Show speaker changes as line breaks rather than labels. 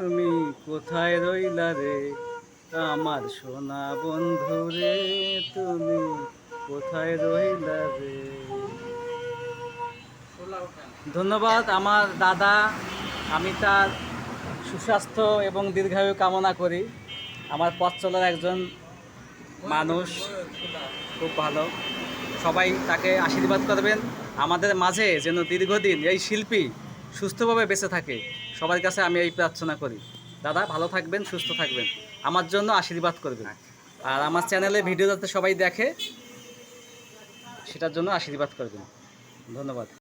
তুমি কোথায় রইলা রে? আমার সোনা বন্ধু রে, তুমি কোথায় রইলা রে? ধন্যবাদ, আমার দাদা আমি তার সুস্বাস্থ্য এবং দীর্ঘায়ু কামনা করি। আমার পথ চলার একজন মানুষ, খুব ভালো। সবাই তাকে আশীর্বাদ করবেন। আমাদের মাঝে যেন দীর্ঘদিন এই শিল্পী সুস্থভাবে বেঁচে থাকে। সবার কাছে আমি এই প্রার্থনা করি। দাদা, ভালো থাকবেন, সুস্থ থাকবেন। আমার জন্য আশীর্বাদ করবেন। আর আমার চ্যানেলে ভিডিও যাতে সবাই দেখে, সেটার জন্য আশীর্বাদ করবেন। ধন্যবাদ।